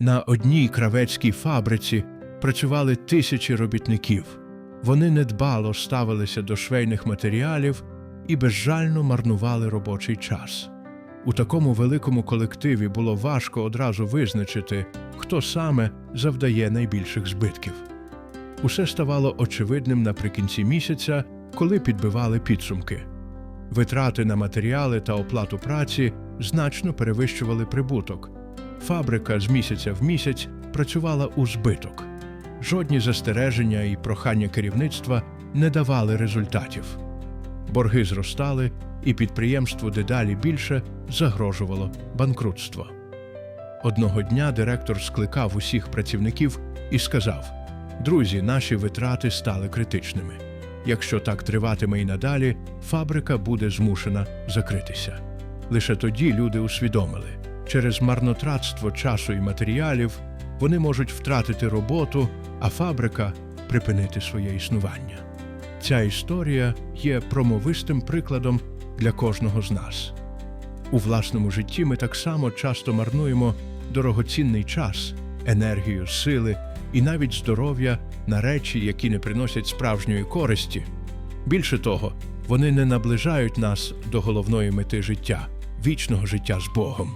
На одній кравецькій фабриці працювали тисячі робітників. Вони недбало ставилися до швейних матеріалів і безжально марнували робочий час. У такому великому колективі було важко одразу визначити, хто саме завдає найбільших збитків. Усе ставало очевидним наприкінці місяця, коли підбивали підсумки. Витрати на матеріали та оплату праці значно перевищували прибуток. Фабрика з місяця в місяць працювала у збиток. Жодні застереження і прохання керівництва не давали результатів. Борги зростали, і підприємству дедалі більше загрожувало банкрутство. Одного дня директор скликав усіх працівників і сказав: Друзі, наші витрати стали критичними. Якщо так триватиме і надалі, фабрика буде змушена закритися. Лише тоді люди усвідомили, через марнотратство часу і матеріалів вони можуть втратити роботу, а фабрика припинити своє існування. Ця історія є промовистим прикладом для кожного з нас. У власному житті ми так само часто марнуємо дорогоцінний час, енергію, сили і навіть здоров'я на речі, які не приносять справжньої користі. Більше того, вони не наближають нас до головної мети життя вічного життя з Богом.